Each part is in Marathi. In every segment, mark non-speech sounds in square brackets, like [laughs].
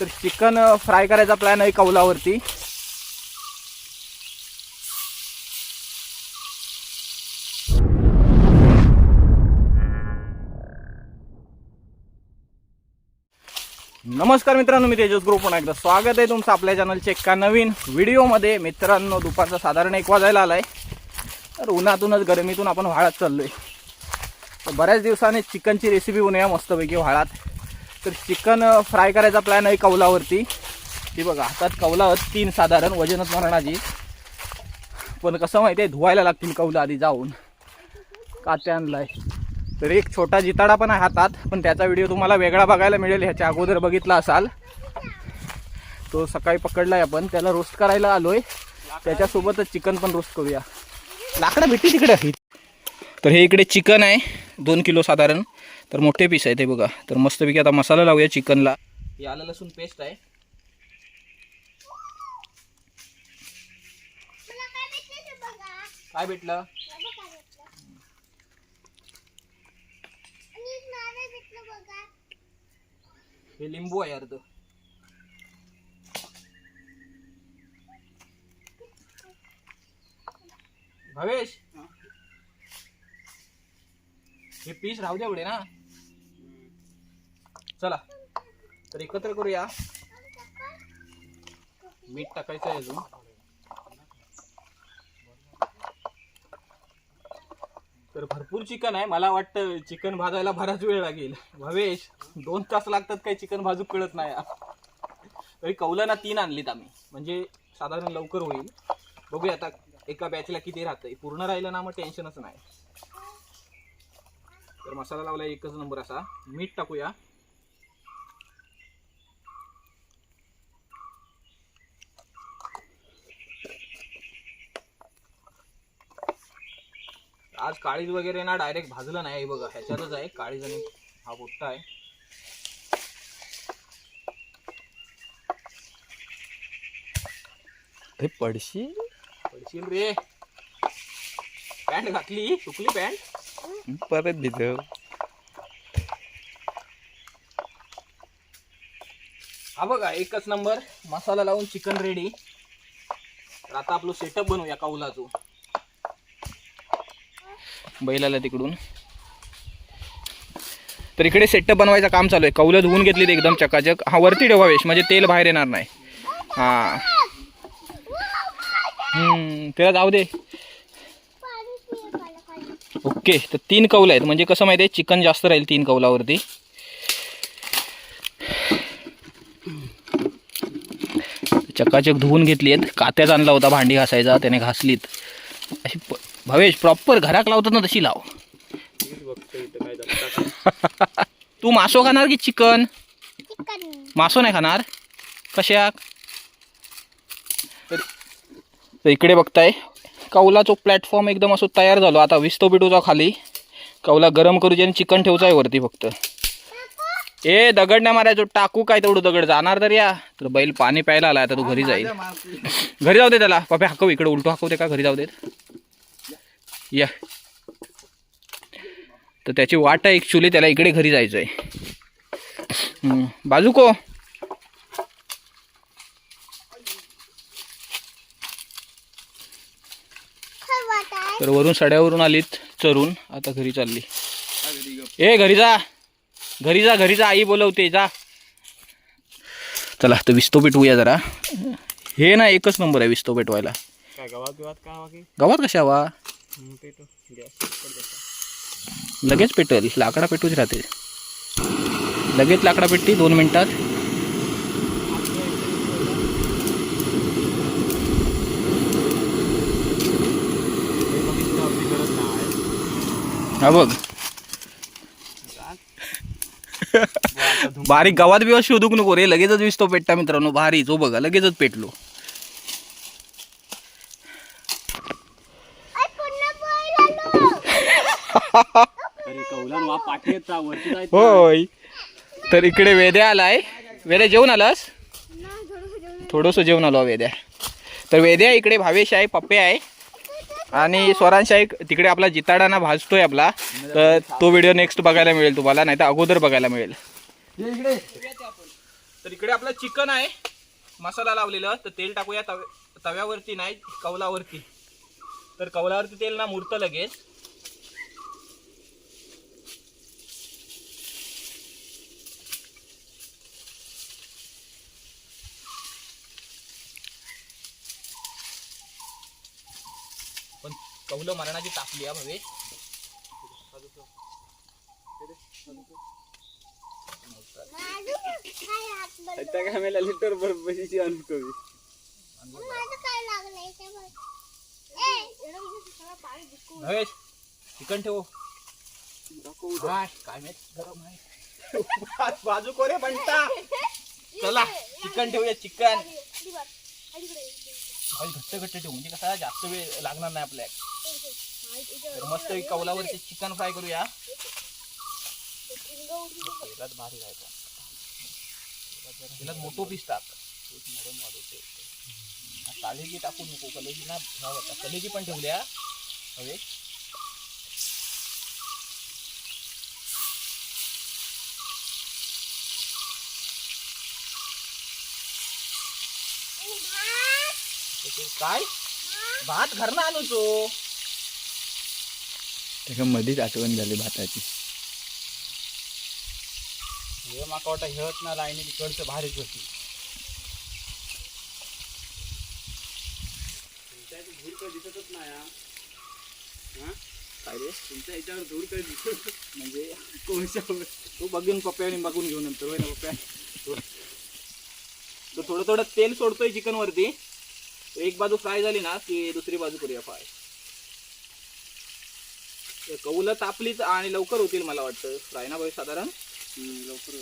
तर चिकन फ्राय करायचा प्लॅन आहे कौलावरती. नमस्कार मित्रांनो मी तेजस ग्रुप. पुन्हा एकदा स्वागत आहे तुमचं आपल्या चॅनलच्या एका नवीन व्हिडिओमध्ये मित्रांनो दुपारचा साधारण एक वाजायला आलाय. तर उन्हातूनच गरमीतून आपण व्हाळात चाललोय. तर बऱ्याच दिवसाने चिकनची रेसिपी बनवूया मस्तपैकी व्हाळात. तर चिकन फ्राय करायचा प्लॅन आहे कौलावरती. ती बघा हातात कौला तीन साधारण वजनच मरणाची पण कसं माहिती आहे धुवायला लागतील कौला आधी जाऊन. कात्या आणलाय. तर एक छोटा जिताडा पण आहे हातात पण त्याचा व्हिडिओ तुम्हाला वेगळा बघायला मिळेल ह्याच्या अगोदर बघितला असाल. तो सकाळी पकडलाय आपण त्याला रोस्ट करायला आलोय. त्याच्यासोबतच चिकन पण रोस्ट करूया. लाकडं भेटते तिकडे. तर हे इकडे चिकन आहे दोन किलो साधारण. तर मोठे पीस आहे ते बघा. तर मस्तपैकी आता मसाला लावूया चिकनला ही आलं लसूण पेस्ट आहे. काय भेटलं? हे लिंबू आहे अर्ध. भवेश? हे पीस राहू द्या एवढे ना. चला तर एकत्र करूया. मीठ टाकायचं आहे अजून. तर भरपूर चिकन आहे. मला वाटतं चिकन भाजायला बराच वेळ लागेल. भवेश दोन तास लागतात काही चिकन भाजू कळत नाही. तरी कौलाना तीन आणलीत आम्ही. म्हणजे साधारण लवकर होईल. बघूया आता एका बॅचला किती राहतंय. पूर्ण राहिलं ना मग टेन्शनच नाही. तर मसाला लावला एकच नंबर असा. मीठ टाकूया. आज काळीज वगैरे ना डायरेक्ट भाजलं नाही हे बघा ह्याच्यातच आहे काळीज आणि हा मोठा आहे. हे पडशी? पडशील रे. पॅन्ट घातली? सुकली पॅन्ट? परत भिजव. हा बघा एकच नंबर मसाला लावून चिकन रेडी तर आता आपलं सेटअप बनवूया कौलाचो. बैलाला तिकडून. तर इकडे सेटअप बनवायचं काम चालू आहे. कौलं धुवून घेतलीत एकदम चकाचक. हा वरती ठेवा वेश म्हणजे तेल बाहेर येणार नाही. हा. त्याला जाऊ दे. ओके तर तीन कौल आहेत. म्हणजे कसं माहिती आहे चिकन जास्त राहील तीन कौलावरती. चकाचक धुवून घेतली आहेत. कात्याच आणला होता भांडी घासायचा त्याने घासलीत. अशी प- भवेश प्रॉपर घराक लावतात ना तशी लाव. तू मासो खाणार की चिकन? मासो नाही खाणार? कशाक? तर इकडे बघताय कौलाचो प्लॅटफॉर्म एकदम असो तयार झालो. आता विस्तो बिटूचा खाली. कौला गरम करूची आणि चिकन ठेवचा आहे वरती फक्त. ए दगड नाही मारायचो. टाकू काय तेवढं दगड? जाणार तर या. तर बैल पाणी प्यायला आला आता तू घरी जाईल. घरी जाऊ दे त्याला. पप्या हाकव इकडे. उलटो हाकव दे का? घरी जाऊ देत. या. तर त्याची वाट आहे ॲक्च्युली त्याला इकडे घरी जायचं आहे बाजू को. तर वरून सड्यावरून आलीत चरून आता घरी चालली. ए घरी जा. घरी जा घरी जा आई बोलवते जा. चला तर विस्तो पेटवूया जरा. हे ना एकच नंबर आहे विस्तो पेटवायला. गावात गावात का पेटो गॅस लगेच पेटल लाकडा पेटूच राहते लगेच लाकडा पेटती दोन मिनिटात. हा बघ. बारीक गावात बिवा शोधूक नको रे लगेचच विस्तो पेटता मित्रांनो भारी. जो बघा लगेचच पेटलो अय, पुन्हा बैल आलो अरे कौलान वा पाठी येत वरती जायचं होय. तर इकडे वेद्या आलाय. वेद्या जेवण आलास? थोडंसं जेवण. आलो वेद्या. तर वेद्या इकडे भावेश आहे पप्पे आहे. आणि स्वरांश आहे तिकडे आपला जिताडाना भाजतोय आपला. तर तो व्हिडिओ नेक्स्ट बघायला मिळेल तुम्हाला नाही तर अगोदर बघायला मिळेल. तर इकडे आपलं चिकन आहे. मसाला लावलेलं. तर तेल टाकूया तव्या तव्यावरती नाही कौलावरती. तर कौलावरती तेल ना मुरतं लगेच. कौलं मरणाची तापली हा भवे. माझं काय हात बंद. आता काय मला लिटर बरोबरीची अनुभवी. भवेश चिकन ठेव. काय माहीत? गरम आहे. बाजू कोरे बनता चला चिकन ठेवूया चिकन. भाई घट्ट घट्ट ठेवू म्हणजे कसा जास्त वेळ लागणार नाही आपल्या तर मस्त कौलावरती चिकन फ्राय करूया. तेलात भारी राहायचा तेलात मोठो पीस टाक नरम वाढवते. कालेजी टाकू नको कलेजी ना भाव होता कलेजी पण ठेवल्या हवे. काय? भात घरनं आणू तो. त्याच्या मध्येच आठवण झाली भाताची. हे माका वाटतं हेत ना लाईनी तिकडचं भारीच होती. दिसतच नाही काय रे? तुमच्या याच्यावर धूर कधी दिसत म्हणजे? कोणच्या तू बघून पप्प्याने बघून घेऊ नंतर होय ना पप्प्या तर थोडं थोडं तेल सोडतोय चिकन वरती. एक बाजू फ्राय झाली ना की दुसरी बाजू करूया फ्राय कौलं तापलीच आणि लवकर होतील मला वाटतं. फ्राय ना भाई साधारण? लवकर.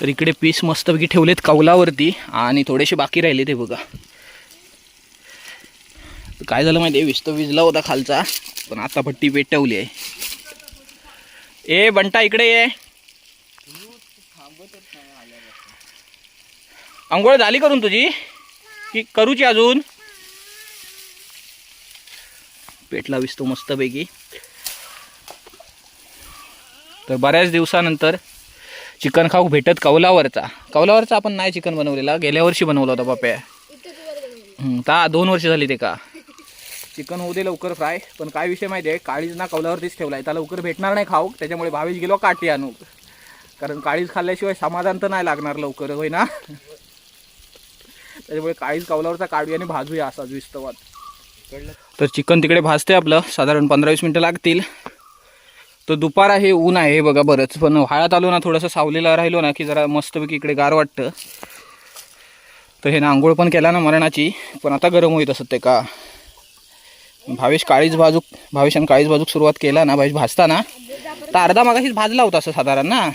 तर इकडे पीस मस्तपैकी ठेवलेत कौलावरती आणि थोडेसे बाकी राहिले ते बघा. काय झालं माहिती आहे? विस्त विजला होता खालचा पण आता भट्टी पेटवली आहे. ए बंटा इकडे ये. आंघोळ झाली करून तुझी? की करूची अजून? पेटला विसतो मस्तपैकी. तर बऱ्याच दिवसानंतर चिकन खाऊ भेटत कौलावरचा कौलावरचा आपण नाही चिकन बनवलेला गेल्या वर्षी बनवला होता बाप्या ता दोन वर्ष झाली ते का. चिकन होऊ दे लवकर फ्राय पण काय विषय माहिती आहे काळीज ना कौलावरतीच ठेवला आहे त्याला लवकर भेटणार नाही खाऊ त्याच्यामुळे भावीच गेलो काठी आणू कारण काळीज खाल्ल्याशिवाय समाधान तर नाही लागणार लवकर होय ना? त्याच्यामुळे काळीज कौलावरचा काढूया आणि भाजूया असा विस्तवात तर चिकन तिकडे भाजते आपलं. साधारण पंधरा वीस मिनटं लागतील. तर दुपार आहे ऊन आहे हे बघा बरंच. पण वाळ्यात आलो ना थोडंसं सावलीला राहिलो ना की जरा मस्तपैकी इकडे गार वाटतं. तर हे ना आंघोळ पण केला ना मरणाची. पण आता गरम होईत असत ते का? भावेश काळीच बाजूक भावेश आणि काळीच बाजूक सुरुवात केला ना भावेश भाजता ना तर अर्धा मागाशीच भाजला होता असं साधारण ना.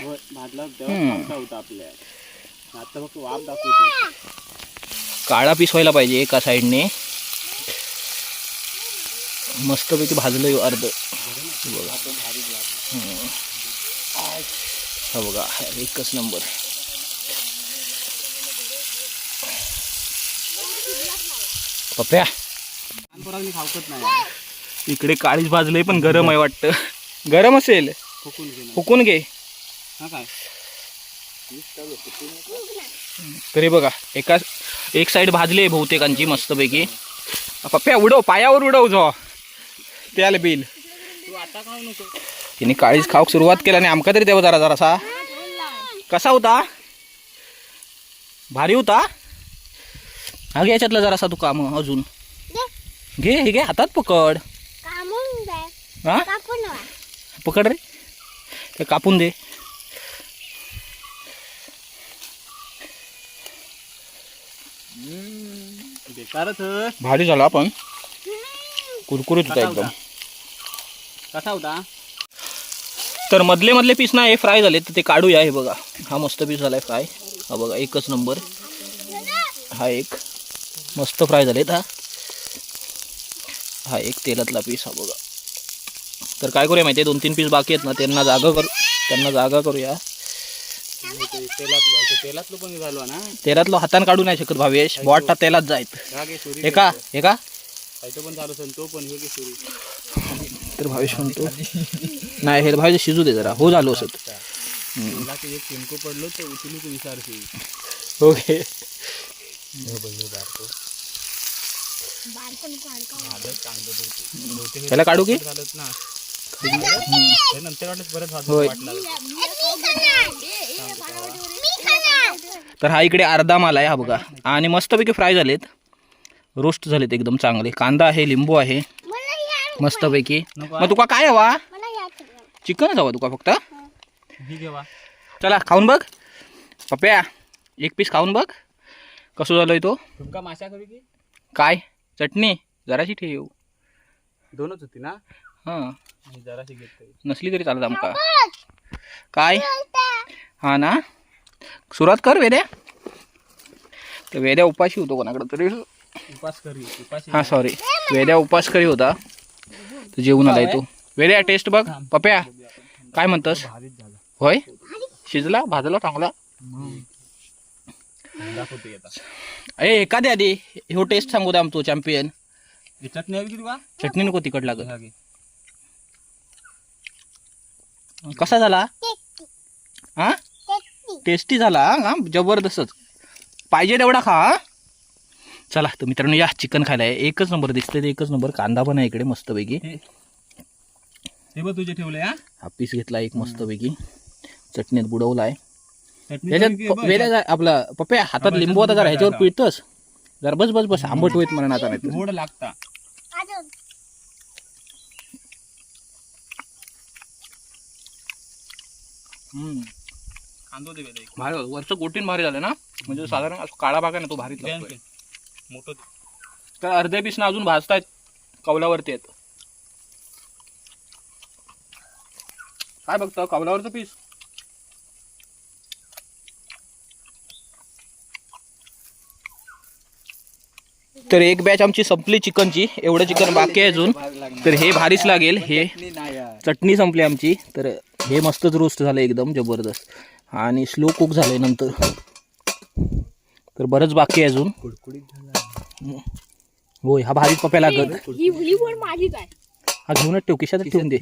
काळा पीस व्हायला पाहिजे एका साईडने. मस्तपैकी भाजलं हे अर्ध. हे बघा. हा बघा एकच नंबर. पप्या. इकडे काळीच भाजलंय पण गरम आहे वाटतं. गरम असेल? फुकून घे काय? तरी बघा एका एक साईड भाजली आहे बहुतेकांची मस्तपैकी. पप्प्या उडव पायावर उडव जो. त्याला बिल तू आता खाऊ नको तिने काळीच खाऊक सुरुवात केला आणि आमका तरी देवा जरा जरासा. कसा होता? भारी होता? हा घे याच्यातला जरासा तू काम अजून. घे. हे घे हातात पकड. हा. पकड रे. ते कापून दे. भारी झाला पण कुरकुरीत होता एकदम. कसा होता? तर मधले मधले पीस ना हे फ्राय झाले तर ते काढूया हे बघा. हा मस्त पीस झालाय फ्राय हा बघा एकच नंबर हा एक. मस्त फ्राय झालेत हा. हा एक तेलातला पीस हा बघा. तर काय करूया माहिती आहे दोन तीन पीस बाकी आहेत ना त्यांना जागा करू त्यांना जागा करूया. तेलातलं ते तेलातलं पण झालो ना? तेलातलं हातान काढू नाही शकत भावेश बॉटला तेलात जायत. हा घे सुरी हे का? हे का? खायचं पण चालू असेल तो पण हे तर भावेश म्हणतो नाही हे भावेश शिजू दे जरा हो झालो असत ते एक किमको पडलो ते उचलू तू विचारशी ओके. बारकन बारकन आदत चांगलं होते त्याला काढू की? ते नंतर वाटलं परत. वाटला तर हा इकडे अर्धा माल आहे हा बघा. आणि मस्तपैकी फ्राय झालेत. रोस्ट झालेत एकदम चांगले. कांदा आहे लिंबू आहे. मस्तपैकी. मग तुका काय हवा? मला या चिकनच हवा तुका फक्त? चला खाऊन बघ. पप्या एक पीस खाऊन बघ. कसं झालंय तो? तुमका माशा कवी की? काय? चटणी? जराशी ठेव. दोनच होती ना? हां. जराशी घेतोय नसली तरी चालत आमका. काय? हा ना? सुरुवात कर वेद्या तर वेद्या उपाशी होतो कोणाकडे तरी. उपास करी उपाशी. हा सॉरी वेद्या उपास करी होता. तर जेवून आलाय तू. वेद्या टेस्ट बघ. पप्या काय म्हणतस? होय? शिजला? भाजला चांगला ए एखाद्या आधी. ह्यो टेस्ट सांगू द्या आमचो चॅम्पियन हे चटणी चटणी नको तिखट लागत. हा. कसा झाला? हा? टेस्टी झाला हा? जबरदस्तच. पाहिजे तेवढा खा हा? चला तर मित्रांनो या चिकन खायला आहे. एकच नंबर दिसतंय ते एकच नंबर. कांदा पण आहे इकडे मस्तपैकी. हे बघ तुझे ठेवले हा? पीस घेतला एक मस्तपैकी. चटणीत बुडवलाय. चटणी हवी की याच्यात बघ. वेड्या जा- आपला पप्या हातात लिंबू होता जरा ह्याच्यावर पिळतस. जरा बस बस बस आंबट होईत म्हणून आता नाही. गोड लागता. हम्म. भारी. वरचं गोटीन भारी झालं ना? म्हणजे साधारण असं काळा भाग आहे ना तो भारीच दे लागतोय. आणखी. मोठं दे. तर अर्धे पीस ना अजून भाजतायत कौलावरती आहेत. काय बघतं कौलावरचं पीस? तर एक बॅच आमची संपली चिकनची. एवढं चिकन बाकी आहे अजून. तर हे भारीच लागेल. हे चटणी संपली आमची. तर हे मस्तच रोस्ट झालं एकदम जबरदस्त. आणि स्लो कुक झालंय नंतर. तर बरंच बाकी आहे अजून. होय हा भारी पप्या लागत ही आहे. घेऊनच ठेव किशात ठेवून दे.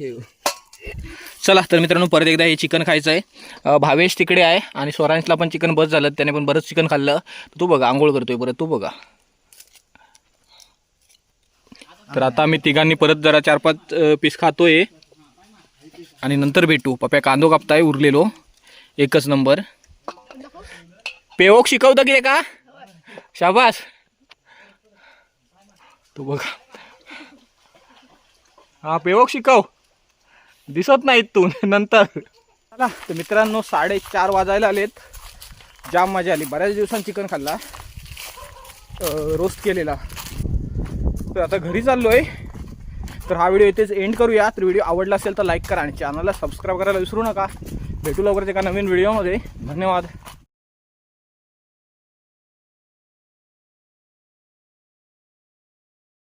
चला तर मित्रांनो परत एकदा हे चिकन खायचं आहे भावेश तिकडे आहे आणि स्वरांशला पण चिकन बस झालं त्याने पण बरंच चिकन खाल्लं. तर तू बघा आंघोळ करतोय परत तू बघा. तर आता आम्ही तिघांनी परत जरा चार पाच पीस खातोय. आणि नंतर भेटू. पप्या कांदो कापताय उरलेलो. एकच नंबर. पेवक शिकवतं की का? शाबास. तू बघा. हा पेवक शिकव. दिसत नाहीत तू [laughs] नंतर. चला तर मित्रांनो साडेचार वाजायला आलेत. जाम मजा आली. बऱ्याच दिवसांनी चिकन खाल्ला. रोस्ट केलेला. तर आता घरी चाललो आहे तर हा व्हिडिओ इथेच एंड करूया. तर व्हिडिओ आवडला असेल तर लाईक करा आणि चॅनलला सबस्क्राईब करायला विसरू नका. भेटू लवकरच एका नवीन व्हिडिओमध्ये धन्यवाद.